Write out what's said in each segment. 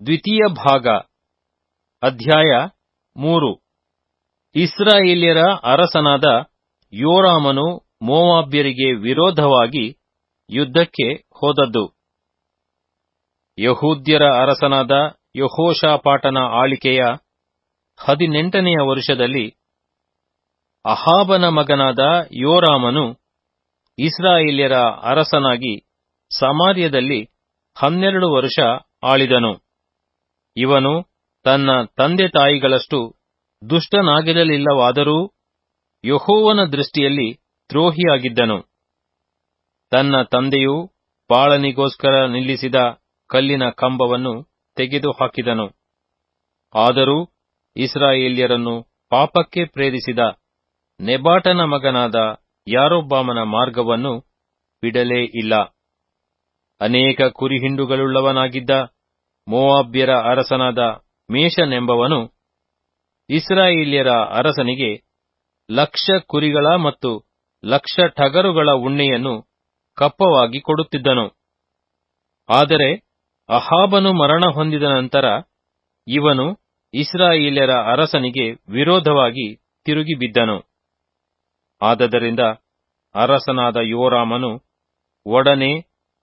ದ್ವಿತೀಯ ಭಾಗ, ಅಧ್ಯಾಯ ಮೂರು. ಇಸ್ರಾಯೇಲ್ಯರ ಅರಸನಾದ ಯೋರಾಮನು ಮೋವಾಬ್ಯರಿಗೆ ವಿರೋಧವಾಗಿ ಯುದ್ಧಕ್ಕೆ ಹೋದದ್ದು. ಯಹೂದ್ಯರ ಅರಸನಾದ ಯಹೋಷಾಪಾಟನ ಆಳಿಕೆಯ ಹದಿನೆಂಟನೆಯ ವರುಷದಲ್ಲಿ ಅಹಾಬನ ಮಗನಾದ ಯೋರಾಮನು ಇಸ್ರಾಯೇಲ್ಯರ ಅರಸನಾಗಿ ಸಮಾರ್ಯದಲ್ಲಿ ಹನ್ನೆರಡು ವರ್ಷ ಆಳಿದನು. ಇವನು ತನ್ನ ತಂದೆ ತಾಯಿಗಳಷ್ಟು ದುಷ್ಟನಾಗಿರಲಿಲ್ಲವಾದರೂ ಯಹೋವನ ದೃಷ್ಟಿಯಲ್ಲಿ ದ್ರೋಹಿಯಾಗಿದ್ದನು. ತನ್ನ ತಂದೆಯು ಪಾಳನಿಗೋಸ್ಕರ ನಿಲ್ಲಿಸಿದ ಕಲ್ಲಿನ ಕಂಬವನ್ನು ತೆಗೆದುಹಾಕಿದನು. ಆದರೂ ಇಸ್ರಾಯೇಲ್ಯರನ್ನು ಪಾಪಕ್ಕೆ ಪ್ರೇರಿಸಿದ ನೆಬಾಟನ ಮಗನಾದ ಯಾರೊಬ್ಬಾಮನ ಮಾರ್ಗವನ್ನು ಬಿಡಲೇ ಇಲ್ಲ. ಅನೇಕ ಕುರಿಹಿಂಡುಗಳುಳ್ಳವನಾಗಿದ್ದ ಮೋವಾಬ್ಯರ ಅರಸನಾದ ಮೇಷನೆಂಬವನು ಇಸ್ರಾಯೇಲ್ಯರ ಅರಸನಿಗೆ ಲಕ್ಷ ಕುರಿಗಳ ಮತ್ತು ಲಕ್ಷ ಟಗರುಗಳ ಉಣ್ಣೆಯನ್ನು ಕಪ್ಪವಾಗಿ ಕೊಡುತ್ತಿದ್ದನು. ಆದರೆ ಅಹಾಬನು ಮರಣ ಹೊಂದಿದ ನಂತರ ಇವನು ಇಸ್ರಾಯೇಲ್ಯರ ಅರಸನಿಗೆ ವಿರೋಧವಾಗಿ ತಿರುಗಿ ಬಿದ್ದನು. ಆದದರಿಂದ ಅರಸನಾದ ಯೋರಾಮನು ಒಡನೆ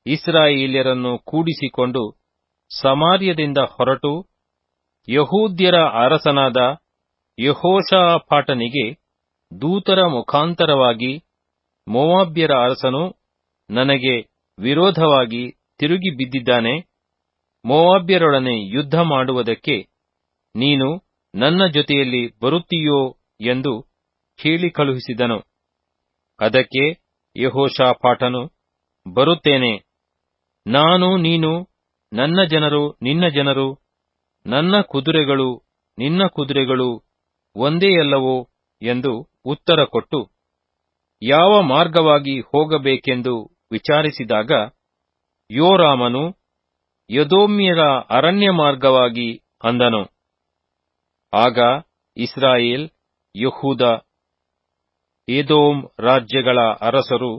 ಇಸ್ರಾಯೇಲ್ಯರನ್ನು ಕೂಡಿಸಿಕೊಂಡು ಸಮಾರ್ಯದಿಂದ ಹೊರಟು ಯಹೂದ್ಯರ ಅರಸನಾದ ಯಹೋಷಾಫಾಟನಿಗೆ ದೂತರ ಮುಖಾಂತರವಾಗಿ ಮೋವಾಬ್ಯರ ಅರಸನು ನನಗೆ ವಿರೋಧವಾಗಿ ತಿರುಗಿ ಬಿದ್ದಿದ್ದಾನೆ, ಮೋವಾಬ್ಯರೊಡನೆ ಯುದ್ಧ ಮಾಡುವುದಕ್ಕೆ ನೀನು ನನ್ನ ಜೊತೆಯಲ್ಲಿ ಬರುತ್ತೀಯೋ ಎಂದು ಕೇಳಿ ಕಳುಹಿಸಿದನು. ಅದಕ್ಕೆ ಯಹೋಷಾಫಾಟನು, ಬರುತ್ತೇನೆ, ನಾನು ನೀನು ನನ್ನ ಜನರು, ನಿನ್ನ ಜನರು, ನನ್ನ ಕುದುರೆಗಳು, ನಿನ್ನ ಕುದುರೆಗಳು ಒಂದೇ ಅಲ್ಲವೋ ಎಂದು ಉತ್ತರ ಕೊಟ್ಟು ಯಾವ ಮಾರ್ಗವಾಗಿ ಹೋಗಬೇಕೆಂದು ವಿಚಾರಿಸಿದಾಗ ಯೋರಾಮನು ಯದೋಮ್ಯರ ಅರಣ್ಯ ಮಾರ್ಗವಾಗಿ ಅಂದನು. ಆಗ ಇಸ್ರಾಯೇಲ್, ಯಹೂದ ಏದೋಮ್ ರಾಜ್ಯಗಳ ಅರಸರು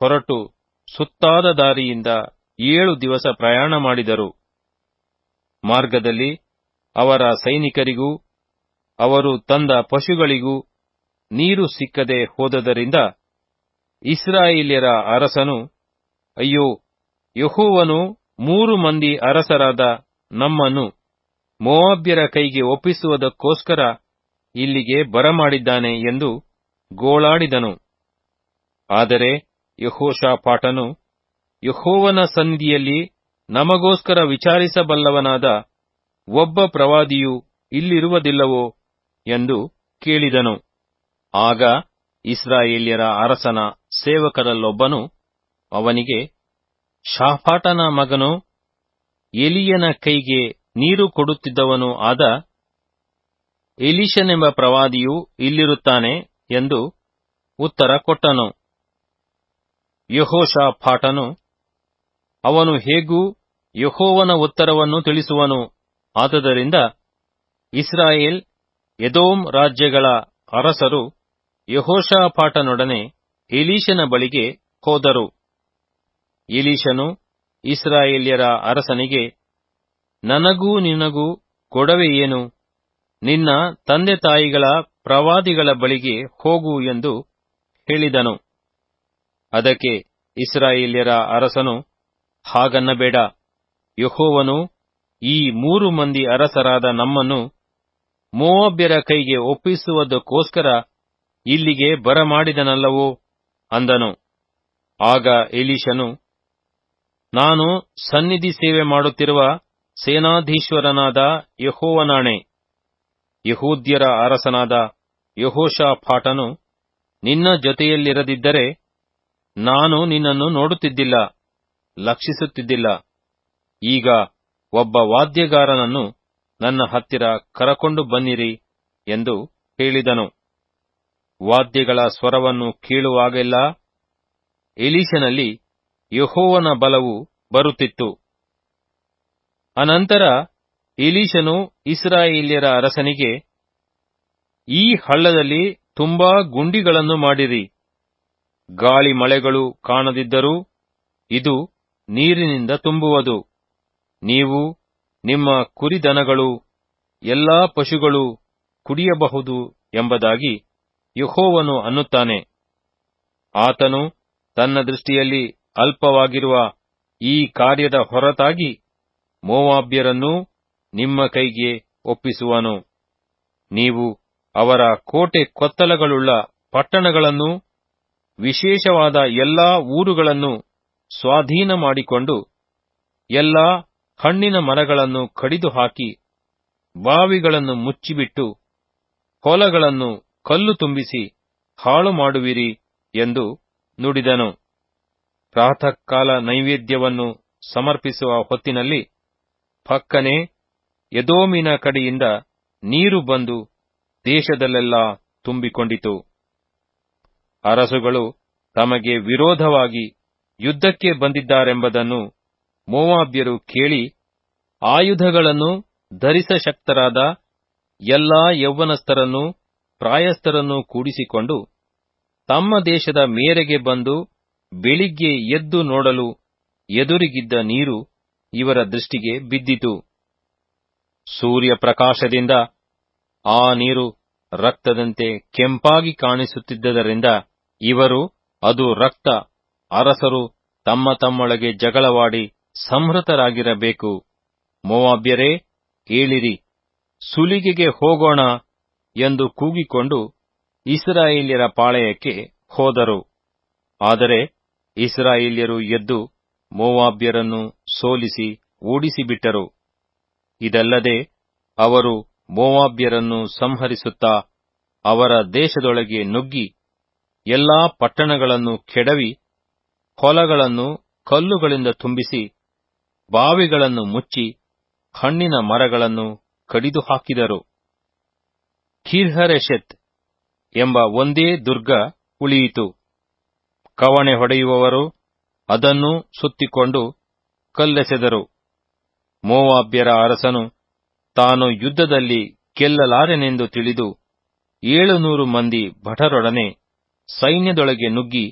ಹೊರಟು ಸುತ್ತಾದ ದಾರಿಯಿಂದ ಏಳು ದಿವಸ ಪ್ರಯಾಣ ಮಾಡಿದರು. ಮಾರ್ಗದಲ್ಲಿ ಅವರ ಸೈನಿಕರಿಗೂ, ಅವರು ತಂದ ಪಶುಗಳಿಗೂ ನೀರು ಸಿಕ್ಕದೆ ಹೋದದರಿಂದ ಇಸ್ರಾಯೇಲ್ಯರ ಅರಸನು, ಅಯ್ಯೋ, ಯಹೋವನು ಮೂರು ಮಂದಿ ಅರಸರಾದ ನಮ್ಮನ್ನು ಮೋವಾಬ್ಯರ ಕೈಗೆ ಒಪ್ಪಿಸುವುದಕ್ಕೋಸ್ಕರ ಇಲ್ಲಿಗೆ ಬರಮಾಡಿದ್ದಾನೆ ಎಂದು ಗೋಳಾಡಿದನು. ಆದರೆ ಯಹೋಷಾಪಾಟನು ಯಹೋವನ ಸಂಧಿಯಲ್ಲಿ ನಮಗೋಸ್ಕರ ವಿಚಾರಿಸಬಲ್ಲವನಾದ ಒಬ್ಬ ಪ್ರವಾದಿಯು ಇಲ್ಲಿರುವುದಿಲ್ಲವೋ ಎಂದು ಕೇಳಿದನು. ಆಗ ಇಸ್ರಾಯೇಲ್ಯರ ಅರಸನ ಸೇವಕರಲ್ಲೊಬ್ಬನು ಅವನಿಗೆ, ಶಾಫಾಟನ ಮಗನು ಎಲಿಯನ ಕೈಗೆ ನೀರು ಕೊಡುತ್ತಿದ್ದವನು ಆದ ಎಲಿಶನೆಂಬ ಪ್ರವಾದಿಯು ಇಲ್ಲಿರುತ್ತಾನೆ ಎಂದು ಉತ್ತರ ಕೊಟ್ಟನು. ಯಹೋಷಾಫಾಟನು ಅವನು ಹೇಗೂ ಯಹೋವನ ಉತ್ತರವನ್ನು ತಿಳಿಸುವನು. ಆದ್ದರಿಂದ ಇಸ್ರಾಯೇಲ್ ಎದೋಮ್ ರಾಜ್ಯಗಳ ಅರಸರು ಯಹೋಷಾಫಾಟನೊಡನೆ ಎಲೀಶನ ಬಳಿಗೆ ಹೋದರು. ಇಲೀಶನು ಇಸ್ರಾಯೇಲ್ಯರ ಅರಸನಿಗೆ, ನನಗೂ ನಿನಗೂ ಕೊಡವೆ ಏನು? ನಿನ್ನ ತಂದೆ ತಾಯಿಗಳ ಪ್ರವಾದಿಗಳ ಬಳಿಗೆ ಹೋಗು ಎಂದು ಹೇಳಿದನು. ಅದಕ್ಕೆ ಇಸ್ರಾಯೇಲ್ಯರ ಅರಸನು ಹಾಗನ್ನಬೇಡ. ಯಹೋವನು ಈ ಮೂರು ಮಂದಿ ಅರಸರಾದ ನಮ್ಮನ್ನು ಮೋವಾಬ್ಯರ ಕೈಗೆ ಒಪ್ಪಿಸುವುದಕ್ಕೋಸ್ಕರ ಇಲ್ಲಿಗೆ ಬರಮಾಡಿದನಲ್ಲವೋ ಅಂದನು. ಆಗ ಎಲೀಶನು ನಾನು ಸನ್ನಿಧಿ ಸೇವೆ ಮಾಡುತ್ತಿರುವ ಸೇನಾಧೀಶ್ವರನಾದ ಯಹೋವನಾಣೆ. ಯಹೂದ್ಯರ ಅರಸನಾದ ಯಹೋಷಾಫಾಟನು ನಿನ್ನ ಜೊತೆಯಲ್ಲಿರದಿದ್ದರೆ ನಾನು ನಿನ್ನನ್ನು ನೋಡುತ್ತಿದ್ದಿಲ್ಲ. ಲಕ್ಷಿಸುತ್ತಿದ್ದಿಲ್ಲ. ಈಗ ಒಬ್ಬ ವಾದ್ಯಗಾರನನ್ನು ನನ್ನ ಹತ್ತಿರ ಕರಕೊಂಡು ಬನ್ನಿರಿ ಎಂದು ಹೇಳಿದನು. ವಾದ್ಯಗಳ ಸ್ವರವನ್ನು ಕೇಳುವಾಗೆಲ್ಲ ಎಲೀಶನಲ್ಲಿ ಯಹೋವನ ಬಲವು ಬರುತ್ತಿತ್ತು. ಅನಂತರ ಎಲೀಶನು ಇಸ್ರಾಯೇಲ್ಯರ ಅರಸನಿಗೆ, ಈ ಹಳ್ಳದಲ್ಲಿ ತುಂಬಾ ಗುಂಡಿಗಳನ್ನು ಮಾಡಿರಿ. ಗಾಳಿ ಮಳೆಗಳು ಕಾಣದಿದ್ದರೂ ಇದು ನೀರಿನಿಂದ ತುಂಬುವುದು. ನೀವು, ನಿಮ್ಮ ಕುರಿದನಗಳು, ಎಲ್ಲಾ ಪಶುಗಳು ಕುಡಿಯಬಹುದು ಎಂಬುದಾಗಿ ಯಹೋವನು ಅನ್ನುತ್ತಾನೆ. ಆತನು ತನ್ನ ದೃಷ್ಟಿಯಲ್ಲಿ ಅಲ್ಪವಾಗಿರುವ ಈ ಕಾರ್ಯದ ಹೊರತಾಗಿ ಮೋವಾಬ್ಯರನ್ನು ನಿಮ್ಮ ಕೈಗೆ ಒಪ್ಪಿಸುವನು. ನೀವು ಅವರ ಕೋಟೆ ಕೊತ್ತಲಗಳುಳ್ಳ ಪಟ್ಟಣಗಳನ್ನು, ವಿಶೇಷವಾದ ಎಲ್ಲಾ ಊರುಗಳನ್ನು ಸ್ವಾಧೀನ ಮಾಡಿಕೊಂಡು ಎಲ್ಲ ಹಣ್ಣಿನ ಮರಗಳನ್ನು ಕಡಿದು ಹಾಕಿ ಬಾವಿಗಳನ್ನು ಮುಚ್ಚಿಬಿಟ್ಟು ಹೊಲಗಳನ್ನು ಕಲ್ಲು ತುಂಬಿಸಿ ಹಾಳು ಮಾಡುವಿರಿ ಎಂದು ನುಡಿದನು. ಪ್ರಾತಃಕಾಲ ನೈವೇದ್ಯವನ್ನು ಸಮರ್ಪಿಸುವ ಹೊತ್ತಿನಲ್ಲಿ ಪಕ್ಕನೆ ಯದೋಮಿನ ಕಡೆಯಿಂದ ನೀರು ಬಂದು ದೇಶದಲ್ಲೆಲ್ಲ ತುಂಬಿಕೊಂಡಿತು. ಅರಸುಗಳು ತಮಗೆ ವಿರೋಧವಾಗಿ ಯುದ್ಧಕ್ಕೆ ಬಂದಿದ್ದಾರೆಂಬುದನ್ನು ಮೋವಾಬ್ಯರು ಕೇಳಿ, ಆಯುಧಗಳನ್ನು ಧರಿಸಶಕ್ತರಾದ ಎಲ್ಲಾ ಯೌವನಸ್ಥರನ್ನು ಪ್ರಾಯಸ್ಥರನ್ನು ಕೂಡಿಸಿಕೊಂಡು ತಮ್ಮ ದೇಶದ ಮೇರೆಗೆ ಬಂದು ಬೆಳಿಗ್ಗೆ ಎದ್ದು ನೋಡಲು ಎದುರಿಗಿದ್ದ ನೀರು ಇವರ ದೃಷ್ಟಿಗೆ ಬಿದ್ದಿತು. ಸೂರ್ಯಪ್ರಕಾಶದಿಂದ ಆ ನೀರು ರಕ್ತದಂತೆ ಕೆಂಪಾಗಿ ಕಾಣಿಸುತ್ತಿದ್ದರಿಂದ ಇವರು ಅದು ರಕ್ತ ಅರಸರು ತಮ್ಮ ತಮ್ಮೊಳಗೆ ಜಗಳವಾಡಿ ಸಂಹೃತರಾಗಿರಬೇಕು. ಮೋವಾಬ್ಯರೇ, ಏಳಿರಿ, ಸುಲಿಗೆಗೆ ಹೋಗೋಣ ಎಂದು ಕೂಗಿಕೊಂಡು ಇಸ್ರಾಯೇಲ್ಯರ ಪಾಳೆಯಕ್ಕೆ ಹೋದರು. ಆದರೆ ಇಸ್ರಾಯೇಲ್ಯರು ಎದ್ದು ಮೋವಾಬ್ಯರನ್ನು ಸೋಲಿಸಿ ಓಡಿಸಿಬಿಟ್ಟರು. ಇದಲ್ಲದೆ ಅವರು ಮೋವಾಬ್ಯರನ್ನು ಸಂಹರಿಸುತ್ತಾ ಅವರ ದೇಶದೊಳಗೆ ನುಗ್ಗಿ ಎಲ್ಲಾ ಪಟ್ಟಣಗಳನ್ನು ಕೆಡವಿ ಹೊಲಗಳನ್ನು ಕಲ್ಲುಗಳಿಂದ ತುಂಬಿಸಿ, ಬಾವಿಗಳನ್ನು ಮುಚ್ಚಿ, ಹಣ್ಣಿನ ಮರಗಳನ್ನು ಕಡಿದು ಹಾಕಿದರು ಕೀರ್ಹರೆಶೆತ್ ಎಂಬ ಒಂದೇ ದುರ್ಗ ಉಳಿಯಿತು. ಕವಣೆ ಹೊಡೆಯುವವರು ಅದನ್ನು ಸುತ್ತಿಕೊಂಡು ಕಲ್ಲೆಸೆದರು. ಮೋವಾಬ್ಯರ ಅರಸನು ತಾನು ಯುದ್ಧದಲ್ಲಿ ಗೆಲ್ಲಲಾರೆನೆಂದು ತಿಳಿದು, ಏಳುನೂರು ಮಂದಿ ಭಟರೊಡನೆ ಸೈನ್ಯದೊಳಗೆ ನುಗ್ಗಿ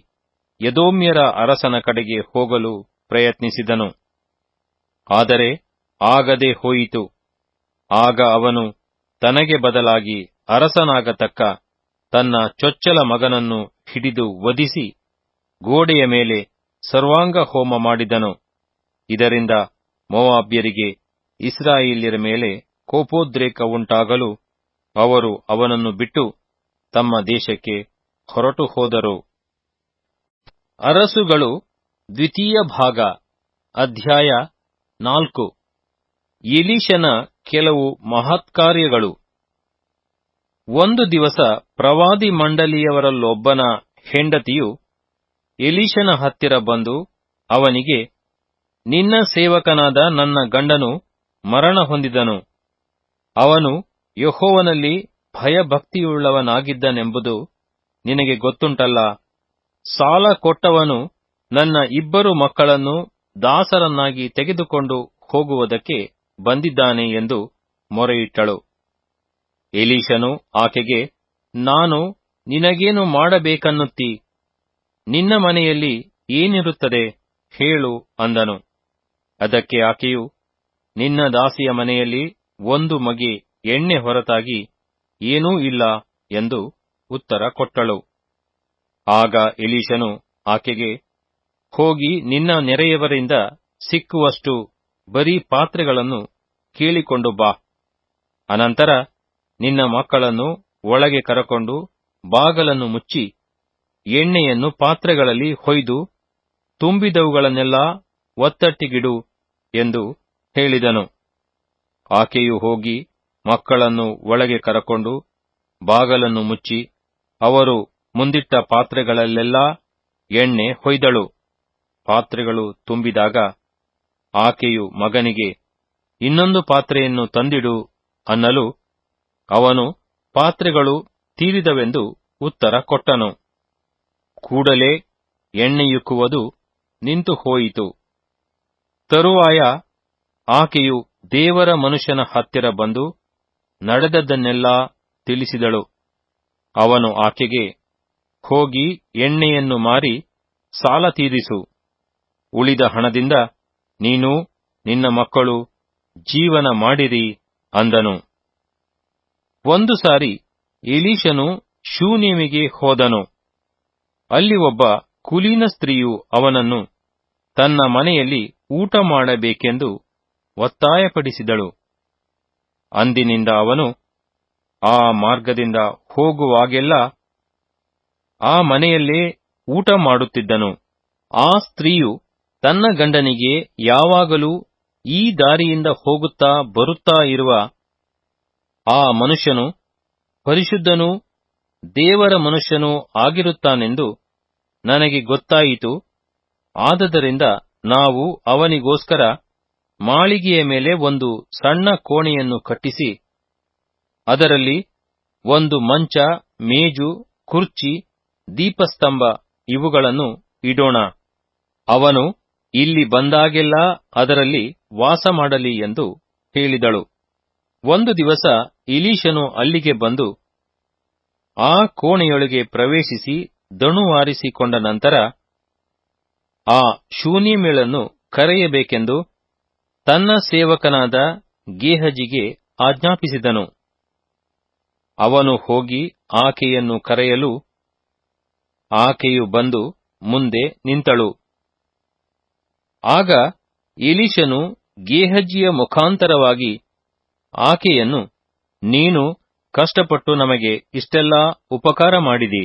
ಯದೋಮ್ಯರ ಅರಸನ ಕಡೆಗೆ ಹೋಗಲು ಪ್ರಯತ್ನಿಸಿದನು. ಆದರೆ ಆಗದೆ ಹೋಯಿತು. ಆಗ ಅವನು ತನಗೆ ಬದಲಾಗಿ ಅರಸನಾಗತಕ್ಕ ತನ್ನ ಚೊಚ್ಚಲ ಮಗನನ್ನು ಹಿಡಿದು ವಧಿಸಿ ಗೋಡೆಯ ಮೇಲೆ ಸರ್ವಾಂಗ ಹೋಮ ಮಾಡಿದನು. ಇದರಿಂದ ಮೋವಾಬ್ಯರಿಗೆ ಇಸ್ರಾಯೇಲ್ಯರ ಮೇಲೆ ಕೋಪೋದ್ರೇಕ ಉಂಟಾಗಲು ಅವರು ಅವನನ್ನು ಬಿಟ್ಟು ತಮ್ಮ ದೇಶಕ್ಕೆ ಹೊರಟು ಹೋದರು. ಅರಸುಗಳು ದ್ವಿತೀಯ ಭಾಗ, ಅಧ್ಯಾಯ ನಾಲ್ಕು. ಎಲಿಷನ ಕೆಲವು ಮಹತ್ಕಾರ್ಯಗಳು. ಒಂದು ದಿವಸ ಪ್ರವಾದಿ ಮಂಡಲಿಯವರಲ್ಲೊಬ್ಬನ ಹೆಂಡತಿಯು ಎಲಿಷನ ಹತ್ತಿರ ಬಂದು ಅವನಿಗೆ, ನಿನ್ನ ಸೇವಕನಾದ ನನ್ನ ಗಂಡನು ಮರಣ ಹೊಂದಿದನು. ಅವನು ಯಹೋವನಲ್ಲಿ ಭಯಭಕ್ತಿಯುಳ್ಳವನಾಗಿದ್ದನೆಂಬುದು ನಿನಗೆ ಗೊತ್ತುಂಟಲ್ಲ. ಸಾಲ ಕೊಟ್ಟವನು ನನ್ನ ಇಬ್ಬರು ಮಕ್ಕಳನ್ನು ದಾಸರನ್ನಾಗಿ ತೆಗೆದುಕೊಂಡು ಹೋಗುವುದಕ್ಕೆ ಬಂದಿದ್ದಾನೆ ಎಂದು ಮೊರೆಯಿಟ್ಟಳು. ಎಲೀಶನು ಆಕೆಗೆ, ನಾನು ನಿನಗೇನು ಮಾಡಬೇಕನ್ನುತ್ತಿ? ನಿನ್ನ ಮನೆಯಲ್ಲಿ ಏನಿರುತ್ತದೆ ಹೇಳು ಅಂದನು. ಅದಕ್ಕೆ ಆಕೆಯು, ನಿನ್ನ ದಾಸಿಯ ಮನೆಯಲ್ಲಿ ಒಂದು ಮಗೆ ಎಣ್ಣೆ ಹೊರತಾಗಿ ಏನೂ ಇಲ್ಲ ಎಂದು ಉತ್ತರ ಕೊಟ್ಟಳು. ಆಗ ಎಲೀಶನು ಆಕೆಗೆ, ಹೋಗಿ ನಿನ್ನ ನೆರೆಯವರಿಂದ ಸಿಕ್ಕುವಷ್ಟು ಬರೀ ಪಾತ್ರೆಗಳನ್ನು ಕೇಳಿಕೊಂಡು ಬಾ. ಅನಂತರ ನಿನ್ನ ಮಕ್ಕಳನ್ನು ಒಳಗೆ ಕರಕೊಂಡು ಬಾಗಲನ್ನು ಮುಚ್ಚಿ, ಎಣ್ಣೆಯನ್ನು ಪಾತ್ರೆಗಳಲ್ಲಿ ಹೊಯ್ದು, ತುಂಬಿದವುಗಳನ್ನೆಲ್ಲ ಒತ್ತಟ್ಟಿಗಿಡು, ಎಂದು ಹೇಳಿದನು. ಆಕೆಯು ಹೋಗಿ ಮಕ್ಕಳನ್ನು ಒಳಗೆ ಕರಕೊಂಡು ಬಾಗಲನ್ನು ಮುಚ್ಚಿ, ಅವರು ಮುಂದಿಟ್ಟ ಪಾತ್ರೆಗಳಲ್ಲೆಲ್ಲಾ ಎಣ್ಣೆ ಹೊಯ್ದಳು. ಪಾತ್ರೆಗಳು ತುಂಬಿದಾಗ ಆಕೆಯು ಮಗನಿಗೆ, ಇನ್ನೊಂದು ಪಾತ್ರೆಯನ್ನು ತಂದಿಡು ಅನ್ನಲು ಅವನು ಪಾತ್ರೆಗಳು ತೀರಿದವೆಂದು ಉತ್ತರ ಕೊಟ್ಟನು. ಕೂಡಲೇ ಎಣ್ಣೆಯುಕ್ಕುವುದು ನಿಂತು ಹೋಯಿತು. ತರುವಾಯ ಆಕೆಯು ದೇವರ ಮನುಷ್ಯನ ಹತ್ತಿರ ಬಂದು ನಡೆದದ್ದನ್ನೆಲ್ಲಾ ತಿಳಿಸಿದಳು. ಅವನು ಆಕೆಗೆ ಹೋಗಿ ಎಣ್ಣೆಯನ್ನು ಮಾರಿ ಸಾಲ ತೀರಿಸು. ಉಳಿದ ಹಣದಿಂದ ನೀನು ನಿನ್ನ ಮಕ್ಕಳು ಜೀವನ ಮಾಡಿರಿ ಅಂದನು. ಒಂದು ಸಾರಿ ಎಲೀಶನು ಶೂನ್ಯಮಿಗೆ ಹೋದನು. ಅಲ್ಲಿ ಒಬ್ಬ ಕುಲೀನ ಸ್ತ್ರೀಯು ಅವನನ್ನು ತನ್ನ ಮನೆಯಲ್ಲಿ ಊಟ ಮಾಡಬೇಕೆಂದು ಒತ್ತಾಯಪಡಿಸಿದಳು. ಅಂದಿನಿಂದ ಅವನು ಆ ಮಾರ್ಗದಿಂದ ಹೋಗುವಾಗೆಲ್ಲ ಆ ಮನೆಯಲ್ಲೇ ಊಟ ಮಾಡುತ್ತಿದ್ದನು. ಆ ಸ್ತ್ರೀಯು ತನ್ನ ಗಂಡನಿಗೆ ಯಾವಾಗಲೂ ಈ ದಾರಿಯಿಂದ ಹೋಗುತ್ತಾ ಬರುತ್ತಾ ಇರುವ ಆ ಮನುಷ್ಯನು ಪರಿಶುದ್ಧನೂ ದೇವರ ಮನುಷ್ಯನೂ ಆಗಿರುತ್ತಾನೆಂದು ನನಗೆ ಗೊತ್ತಾಯಿತು. ಆದದರಿಂದ ನಾವು ಅವನಿಗೋಸ್ಕರ ಮಾಳಿಗೆಯ ಮೇಲೆ ಒಂದು ಸಣ್ಣ ಕೋಣೆಯನ್ನು ಕಟ್ಟಿಸಿ, ಅದರಲ್ಲಿ ಒಂದು ಮಂಚ, ಮೇಜು, ಕುರ್ಚಿ ದೀಪಸ್ತಂಭ ಇವುಗಳನ್ನು ಇಡೋಣ. ಅವನು, ಇಲ್ಲಿ ಬಂದಾಗೆಲ್ಲ ಅದರಲ್ಲಿ ವಾಸ ಮಾಡಲಿ ಎಂದು ಹೇಳಿದಳು. ಒಂದು ದಿವಸ ಇಲೀಶನು ಅಲ್ಲಿಗೆ ಬಂದು, ಆ ಕೋಣೆಯೊಳಗೆ ಪ್ರವೇಶಿಸಿ ದಣುವಾರಿಸಿಕೊಂಡ ನಂತರ ಆ ಶೂನ್ಯಮೇಳನ್ನು ಕರೆಯಬೇಕೆಂದು ತನ್ನ ಸೇವಕನಾದ ಗೇಹಜಿಗೆ ಆಜ್ಞಾಪಿಸಿದನು. ಅವನು ಹೋಗಿ ಆಕೆಯನ್ನು ಕರೆಯಲು ಆಕೆಯು ಬಂದು ಮುಂದೆ ನಿಂತಳು. ಆಗ ಇಲಿಶನು ಗೇಹಜಿಯ ಮುಖಾಂತರವಾಗಿ ಆಕೆಯನ್ನು, ನೀನು ಕಷ್ಟಪಟ್ಟು ನಮಗೆ ಇಷ್ಟೆಲ್ಲಾ ಉಪಕಾರ ಮಾಡಿದಿ,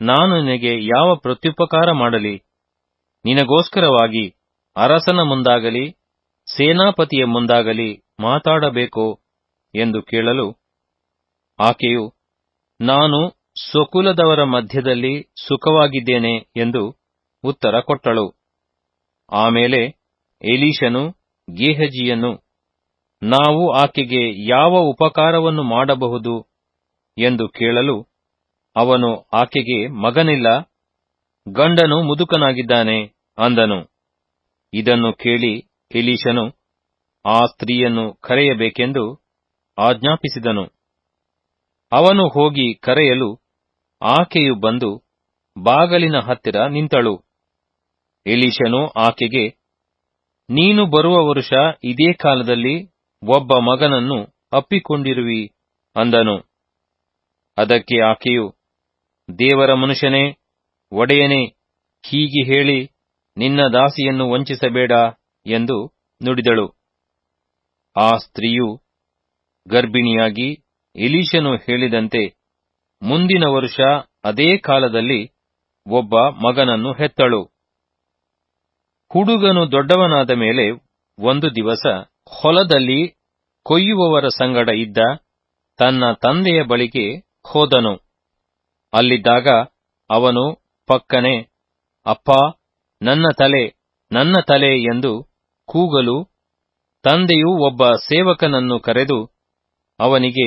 ನಾನು ನಿನಗೆ ಯಾವ ಪ್ರತ್ಯುಪಕಾರ ಮಾಡಲಿ? ನಿನಗೋಸ್ಕರವಾಗಿ ಅರಸನ ಮುಂದಾಗಲಿ, ಸೇನಾಪತಿಯ ಮುಂದಾಗಲಿ ಮಾತಾಡಬೇಕೋ? ಎಂದು ಕೇಳಲು ಆಕೆಯು, ನಾನು ಸ್ವಕುಲದವರ ಮಧ್ಯದಲ್ಲಿ ಸುಖವಾಗಿದ್ದೇನೆ ಎಂದು ಉತ್ತರ ಕೊಟ್ಟಳು. ಆಮೇಲೆ ಎಲೀಶನು ಗೇಹಜಿಯನ್ನು, ನಾವು ಆಕೆಗೆ ಯಾವ ಉಪಕಾರವನ್ನು ಮಾಡಬಹುದು ಎಂದು ಕೇಳಲು ಅವನು ಆಕೆಗೆ, ಮಗನಿಲ್ಲ, ಗಂಡನು ಮುದುಕನಾಗಿದ್ದಾನೆ ಅಂದನು. ಇದನ್ನು ಕೇಳಿ ಎಲೀಶನು ಆ ಸ್ತ್ರೀಯನ್ನು ಕರೆಯಬೇಕೆಂದು ಆಜ್ಞಾಪಿಸಿದನು. ಅವನು ಹೋಗಿ ಕರೆಯಲು ಆಕೆಯು ಬಂದು ಬಾಗಲಿನ ಹತ್ತಿರ ನಿಂತಳು. ಎಲೀಶನು ಆಕೆಗೆ, ನೀನು ಬರುವ ವರುಷ ಇದೇ ಕಾಲದಲ್ಲಿ ಒಬ್ಬ ಮಗನನ್ನು ಅಪ್ಪಿಕೊಂಡಿರುವಿ ಅಂದನು. ಅದಕ್ಕೆ ಆಕೆಯು, ದೇವರ ಮನುಷ್ಯನೇ, ಒಡೆಯನೇ, ಹೀಗೆ ಹೇಳಿ ನಿನ್ನ ದಾಸಿಯನ್ನು ವಂಚಿಸಬೇಡ ಎಂದು ನುಡಿದಳು. ಆ ಸ್ತ್ರೀಯು ಗರ್ಭಿಣಿಯಾಗಿ ಎಲೀಶನು ಹೇಳಿದಂತೆ ಮುಂದಿನ ವರ್ಷ ಅದೇ ಕಾಲದಲ್ಲಿ ಒಬ್ಬ ಮಗನನ್ನು ಹೆತ್ತಳು. ಹುಡುಗನು ದೊಡ್ಡವನಾದ ಮೇಲೆ ಒಂದು ದಿವಸ ಹೊಲದಲ್ಲಿ ಕೊಯ್ಯುವವರ ಸಂಗಡ ಇದ್ದ ತನ್ನ ತಂದೆಯ ಬಳಿಗೆ ಹೋದನು. ಅಲ್ಲಿದ್ದಾಗ ಅವನು ಪಕ್ಕನೆ, ಅಪ್ಪ, ನನ್ನ ತಲೆ ನನ್ನ ತಲೆ ಎಂದು ಕೂಗಲು ತಂದೆಯು ಒಬ್ಬ ಸೇವಕನನ್ನು ಕರೆದು ಅವನಿಗೆ,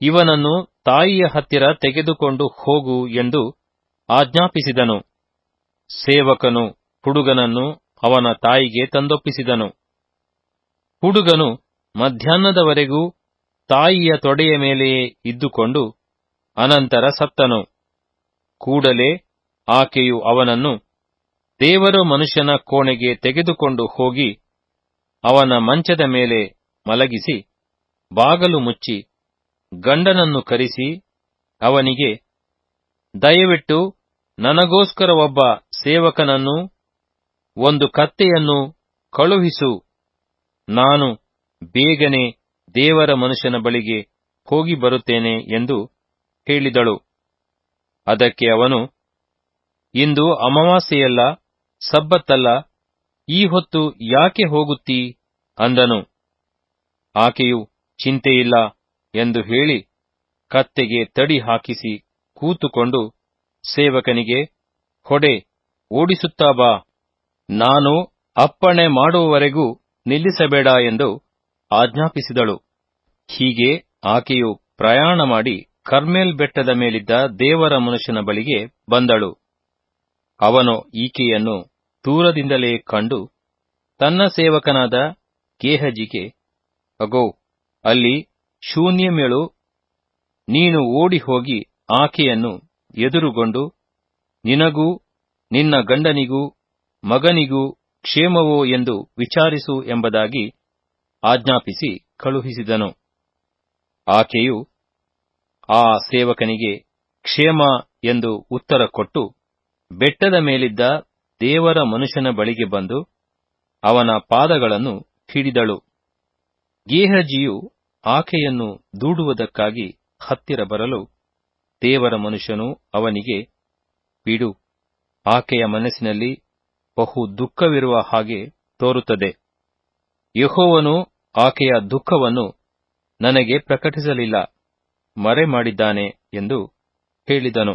ಇವನನ್ನು ತಾಯಿಯ ಹತ್ತಿರ ತೆಗೆದುಕೊಂಡು ಹೋಗು ಎಂದು ಆಜ್ಞಾಪಿಸಿದನು. ಸೇವಕನು ಹುಡುಗನನ್ನು ಅವನ ತಾಯಿಗೆ ತಂದೊಪ್ಪಿಸಿದನು. ಹುಡುಗನು ಮಧ್ಯಾಹ್ನದವರೆಗೂ ತಾಯಿಯ ತೊಡೆಯ ಮೇಲೆಯೇ ಇದ್ದುಕೊಂಡು ಅನಂತರ ಸತ್ತನು. ಕೂಡಲೇ ಆಕೆಯು ಅವನನ್ನು ದೇವರು ಮನುಷ್ಯನ ಕೋಣೆಗೆ ತೆಗೆದುಕೊಂಡು ಹೋಗಿ ಅವನ ಮಂಚದ ಮೇಲೆ ಮಲಗಿಸಿ ಬಾಗಲು ಮುಚ್ಚಿ ಗಂಡನನ್ನು ಕರೆಸಿ ಅವನಿಗೆ, ದಯವಿಟ್ಟು ನನಗೋಸ್ಕರ ಒಬ್ಬ ಸೇವಕನನ್ನು, ಒಂದು ಕತ್ತೆಯನ್ನು ಕಳುಹಿಸು. ನಾನು ಬೇಗನೆ ದೇವರ ಮನುಷ್ಯನ ಬಳಿಗೆ ಹೋಗಿ ಬರುತ್ತೇನೆ ಎಂದು ಹೇಳಿದಳು. ಅದಕ್ಕೆ ಅವನು, ಇಂದು ಅಮಾವಾಸ್ಯೆಯಲ್ಲ, ಸಬ್ಬತ್ತಲ್ಲ, ಈ ಹೊತ್ತು ಯಾಕೆ ಹೋಗುತ್ತೀ? ಅಂದನು. ಆಕೆಯು, ಚಿಂತೆಯಿಲ್ಲ ಎಂದು ಹೇಳಿ ಕತ್ತೆಗೆ ತಡಿ ಹಾಕಿಸಿ ಕೂತುಕೊಂಡು ಸೇವಕನಿಗೆ, ಹೊಡೆ, ಓಡಿಸುತ್ತಾ ಬಾ. ನಾನು ಅಪ್ಪಣೆ ಮಾಡುವವರೆಗೂ ನಿಲ್ಲಿಸಬೇಡ ಎಂದು ಆಜ್ಞಾಪಿಸಿದಳು. ಹೀಗೆ ಆಕೆಯು ಪ್ರಯಾಣ ಮಾಡಿ ಕರ್ಮೇಲ್ ಬೆಟ್ಟದ ಮೇಲಿದ್ದ ದೇವರ ಮನುಷ್ಯನ ಬಳಿಗೆ ಬಂದಳು. ಅವನು ಈಕೆಯನ್ನು ದೂರದಿಂದಲೇ ಕಂಡು ತನ್ನ ಸೇವಕನಾದ ಗೇಹಜಿಗೆ ಅಗೋ, ಅಲ್ಲಿ ಶೂನ್ಯಮೇಳು, ನೀನು ಓಡಿ ಹೋಗಿ ಆಕೆಯನ್ನು ಎದುರುಗೊಂಡು, ನಿನಗೂ, ನಿನ್ನ ಗಂಡನಿಗೂ, ಮಗನಿಗೂ ಕ್ಷೇಮವೋ ಎಂದು ವಿಚಾರಿಸು ಎಂಬುದಾಗಿ ಆಜ್ಞಾಪಿಸಿ ಕಳುಹಿಸಿದನು. ಆಕೆಯು ಆ ಸೇವಕನಿಗೆ ಕ್ಷೇಮ ಎಂದು ಉತ್ತರ ಕೊಟ್ಟು ಬೆಟ್ಟದ ಮೇಲಿದ್ದ ದೇವರ ಮನುಷ್ಯನ ಬಳಿಗೆ ಬಂದು ಅವನ ಪಾದಗಳನ್ನು ಹಿಡಿದಳು. ಗೇಹಜಿಯು ಆಕೆಯನ್ನು ದೂಡುವುದಕ್ಕಾಗಿ ಹತ್ತಿರ ಬರಲು ದೇವರ ಮನುಷ್ಯನು ಅವನಿಗೆ, ಬಿಡು, ಆಕೆಯ ಮನಸ್ಸಿನಲ್ಲಿ ಬಹು ದುಃಖವಿರುವ ಹಾಗೆ ತೋರುತ್ತದೆ. ಯಹೋವನು ಆಕೆಯ ದುಃಖವನ್ನು ನನಗೆ ಪ್ರಕಟಿಸಲಿಲ್ಲ, ಮರೆ ಮಾಡಿದ್ದಾನೆ ಎಂದು ಹೇಳಿದನು.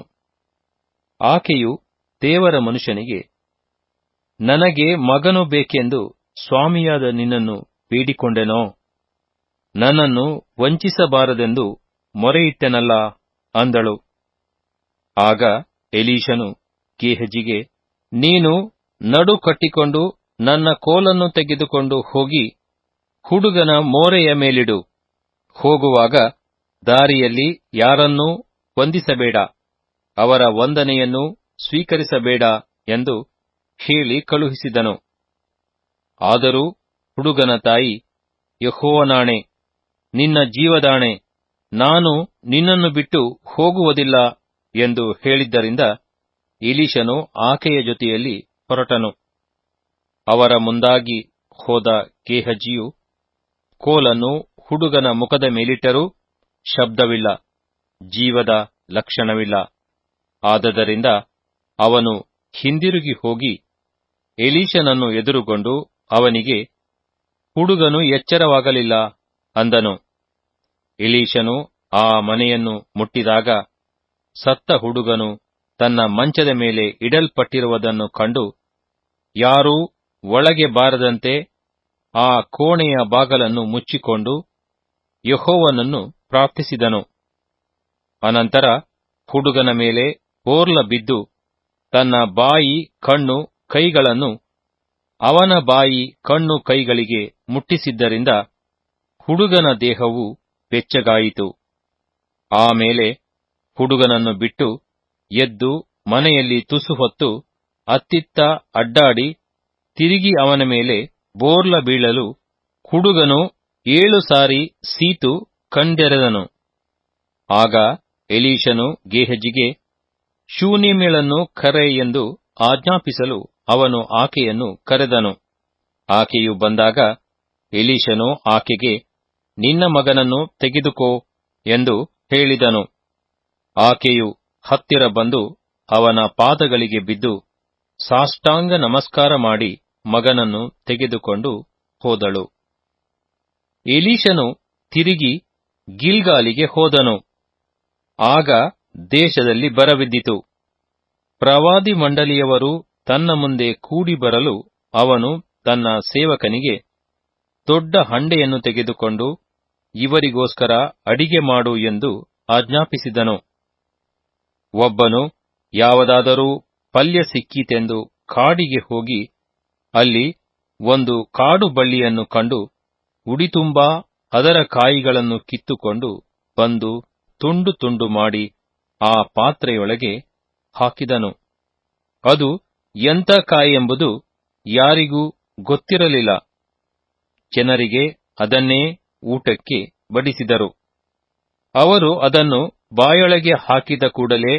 ಆಕೆಯು ದೇವರ ಮನುಷ್ಯನಿಗೆ, ನನಗೆ ಮಗನು ಬೇಕೆಂದು ಸ್ವಾಮಿಯಾದ ನಿನ್ನನ್ನು ಬೇಡಿಕೊಂಡೆನೋ? ನನ್ನನ್ನು ವಂಚಿಸಬಾರದೆಂದು ಮೊರೆಯಿಟ್ಟೆನಲ್ಲ ಅಂದಳು. ಆಗ ಎಲೀಶನು ಗೇಹಜಿಗೆ ನೀನು ನಡು ಕಟ್ಟಿಕೊಂಡು ನನ್ನ ಕೋಲನ್ನು ತೆಗೆದುಕೊಂಡು ಹೋಗಿ ಹುಡುಗನ ಮೋರೆಯ ಮೇಲಿಡು. ಹೋಗುವಾಗ ದಾರಿಯಲ್ಲಿ ಯಾರನ್ನೂ ವಂದಿಸಬೇಡ, ಅವರ ವಂದನೆಯನ್ನು ಸ್ವೀಕರಿಸಬೇಡ ಎಂದು ಹೇಳಿ ಕಳುಹಿಸಿದನು. ಆದರೂ ಹುಡುಗನ ತಾಯಿ, ಯಹೋವನಾಣೆ ನಿನ್ನ ಜೀವದಾಣೆ. ನಾನು ನಿನ್ನನ್ನು ಬಿಟ್ಟು ಹೋಗುವುದಿಲ್ಲ ಎಂದು ಹೇಳಿದ್ದರಿಂದ ಇಲೀಶನು ಆಕೆಯ ಜೊತೆಯಲ್ಲಿ ಹೊರಟನು. ಅವರ ಮುಂದಾಗಿ ಹೋದ ಗೇಹಜಿಯು ಕೋಲನ್ನು ಹುಡುಗನ ಮುಖದ ಮೇಲಿಟ್ಟರೂ ಶಬ್ದವಿಲ್ಲ, ಜೀವದ ಲಕ್ಷಣವಿಲ್ಲ. ಆದದರಿಂದ ಅವನು ಹಿಂದಿರುಗಿ ಹೋಗಿ ಎಲೀಶನನ್ನು ಎದುರುಗೊಂಡು ಅವನಿಗೆ, ಹುಡುಗನು ಎಚ್ಚರವಾಗಲಿಲ್ಲ ಅಂದನು. ಇಲೀಶನು ಆ ಮನೆಯನ್ನು ಮುಟ್ಟಿದಾಗ ಸತ್ತ ಹುಡುಗನು ತನ್ನ ಮಂಚದ ಮೇಲೆ ಇಡಲ್ಪಟ್ಟಿರುವುದನ್ನು ಕಂಡು, ಯಾರೂ ಒಳಗೆ ಬಾರದಂತೆ ಆ ಕೋಣೆಯ ಬಾಗಲನ್ನು ಮುಚ್ಚಿಕೊಂಡು ಯಹೋವನನ್ನು ಪ್ರಾರ್ಥಿಸಿದನು. ಅನಂತರ ಹುಡುಗನ ಮೇಲೆ ಬೋರ್ಲ ಬಿದ್ದು ತನ್ನ ಬಾಯಿ ಕಣ್ಣು ಕೈಗಳನ್ನು ಅವನ ಬಾಯಿ ಕಣ್ಣು ಕೈಗಳಿಗೆ ಮುಟ್ಟಿಸಿದ್ದರಿಂದ ಹುಡುಗನ ದೇಹವು ಬೆಚ್ಚಗಾಯಿತು. ಆಮೇಲೆ ಹುಡುಗನನ್ನು ಬಿಟ್ಟು ಎದ್ದು ಮನೆಯಲ್ಲಿ ತುಸು ಹೊತ್ತು ಅತ್ತಿತ್ತ ಅಡ್ಡಾಡಿ ತಿರುಗಿ ಅವನ ಮೇಲೆ ಬೋರ್ಲ ಬೀಳಲು ಹುಡುಗನು ಏಳು ಸಾರಿ ಸೀತು ಕಂಡೆರೆದನು. ಆಗ ಎಲೀಶನು ಗೇಹಜಿಗೆ ಶೂನ್ಯಮೇಳನ್ನು ಕರೆ ಎಂದು ಆಜ್ಞಾಪಿಸಲು ಅವನು ಆಕೆಯನ್ನು ಕರೆದನು. ಆಕೆಯು ಬಂದಾಗ ಎಲೀಶನು ಆಕೆಗೆ ನಿನ್ನ ಮಗನನ್ನು ತೆಗೆದುಕೋ ಎಂದು ಹೇಳಿದನು. ಆಕೆಯು ಹತ್ತಿರ ಬಂದು ಅವನ ಪಾದಗಳಿಗೆ ಬಿದ್ದು ಸಾಷ್ಟಾಂಗ ನಮಸ್ಕಾರ ಮಾಡಿ ಮಗನನ್ನು ತೆಗೆದುಕೊಂಡು ಹೋದಳು. ಎಲೀಶನು ತಿರುಗಿ ಗಿಲ್ಗಾಲಿಗೆ ಹೋದನು. ಆಗ ದೇಶದಲ್ಲಿ ಬರವಿದ್ದಿತು. ಪ್ರವಾದಿ ಮಂಡಲಿಯವರು ತನ್ನ ಮುಂದೆ ಕೂಡಿ ಬರಲು ಅವನು ತನ್ನ ಸೇವಕನಿಗೆ ದೊಡ್ಡ ಹಂಡೆಯನ್ನು ತೆಗೆದುಕೊಂಡು ಇವರಿಗೋಸ್ಕರ ಅಡಿಗೆ ಮಾಡು ಎಂದು ಆಜ್ಞಾಪಿಸಿದನು. ಒಬ್ಬನು, ಯಾವುದಾದರೂ ಪಲ್ಯ ಸಿಕ್ಕೀತೆಂದು ಕಾಡಿಗೆ ಹೋಗಿ, ಅಲ್ಲಿ ಒಂದು ಕಾಡು ಬಳ್ಳಿಯನ್ನು ಕಂಡು, ಉಡಿತುಂಬಾ ಅದರ ಕಾಯಿಗಳನ್ನು ಕಿತ್ತುಕೊಂಡು ಬಂದು ತುಂಡು ತುಂಡು ಮಾಡಿ ಆ ಪಾತ್ರೆಯೊಳಗೆ ಹಾಕಿದನು. ಅದು ಎಂಥ ಕಾಯೆಂಬುದು ಯಾರಿಗೂ ಗೊತ್ತಿರಲಿಲ್ಲ. ಜನರಿಗೆ ಅದನ್ನೇ ಊಟಕ್ಕೆ ಬಡಿಸಿದರು. ಅವರು ಅದನ್ನು ಬಾಯೊಳಗೆ ಹಾಕಿದ ಕೂಡಲೇ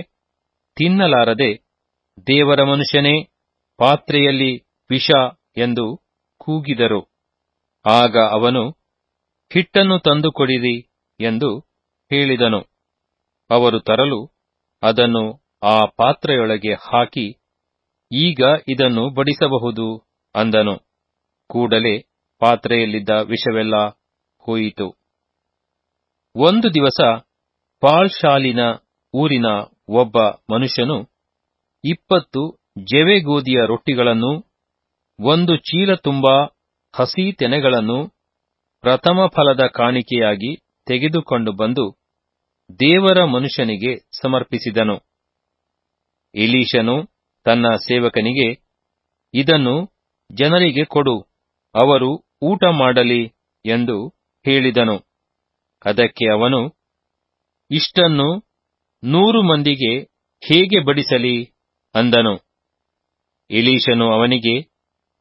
ತಿನ್ನಲಾರದೆ, ದೇವರ ಮನುಷ್ಯನೇ, ಪಾತ್ರೆಯಲ್ಲಿ ವಿಷ ಎಂದು ಕೂಗಿದರು. ಆಗ ಅವನು, ಹಿಟ್ಟನ್ನು ತಂದುಕೊಡಿರಿ ಎಂದು ಹೇಳಿದನು. ಅವರು ತರಲು ಅದನ್ನು ಆ ಪಾತ್ರೆಯೊಳಗೆ ಹಾಕಿ, ಈಗ ಇದನ್ನು ಬಡಿಸಬಹುದು ಅಂದನು. ಕೂಡಲೇ ಪಾತ್ರೆಯಲ್ಲಿದ್ದ ವಿಷವೆಲ್ಲ ಹೋಯಿತು. ಒಂದು ದಿವಸ ಪಾಳ್ಶಾಲಿನ ಊರಿನ ಒಬ್ಬ ಮನುಷ್ಯನು ಇಪ್ಪತ್ತು ಜವೆಗೋದಿಯ ರೊಟ್ಟಿಗಳನ್ನು, ಒಂದು ಚೀಲ ತುಂಬಾ ಹಸಿ ತೆನೆಗಳನ್ನು ಪ್ರಥಮ ಫಲದ ಕಾಣಿಕೆಯಾಗಿ ತೆಗೆದುಕೊಂಡು ಬಂದು ದೇವರ ಮನುಷ್ಯನಿಗೆ ಸಮರ್ಪಿಸಿದನು. ಇಲೀಶನು ತನ್ನ ಸೇವಕನಿಗೆ, ಇದನ್ನು ಜನರಿಗೆ ಕೊಡು, ಅವರು ಊಟ ಮಾಡಲಿ ಎಂದು ಹೇಳಿದನು. ಅದಕ್ಕೆ ಅವನು, ಇಷ್ಟನ್ನು ನೂರು ಮಂದಿಗೆ ಹೇಗೆ ಬಡಿಸಲಿ ಅಂದನು. ಎಲೀಶನು ಅವನಿಗೆ,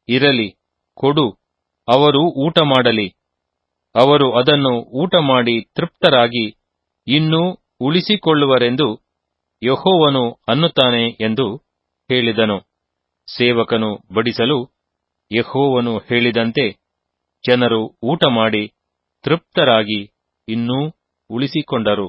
ಇರಲಿ, ಕೊಡು, ಅವರು ಊಟ ಮಾಡಲಿ. ಅವರು ಅದನ್ನು ಊಟ ಮಾಡಿ ತೃಪ್ತರಾಗಿ ಇನ್ನೂ ಉಳಿಸಿಕೊಳ್ಳುವರೆಂದು ಯಹೋವನು ಅನ್ನುತ್ತಾನೆ ಎಂದು ಹೇಳಿದನು. ಸೇವಕನು ಬಡಿಸಲು ಯಹೋವನು ಹೇಳಿದಂತೆ ಜನರು ಊಟ ಮಾಡಿ ತೃಪ್ತರಾಗಿ ಇನ್ನೂ ಉಳಿಸಿಕೊಂಡರು.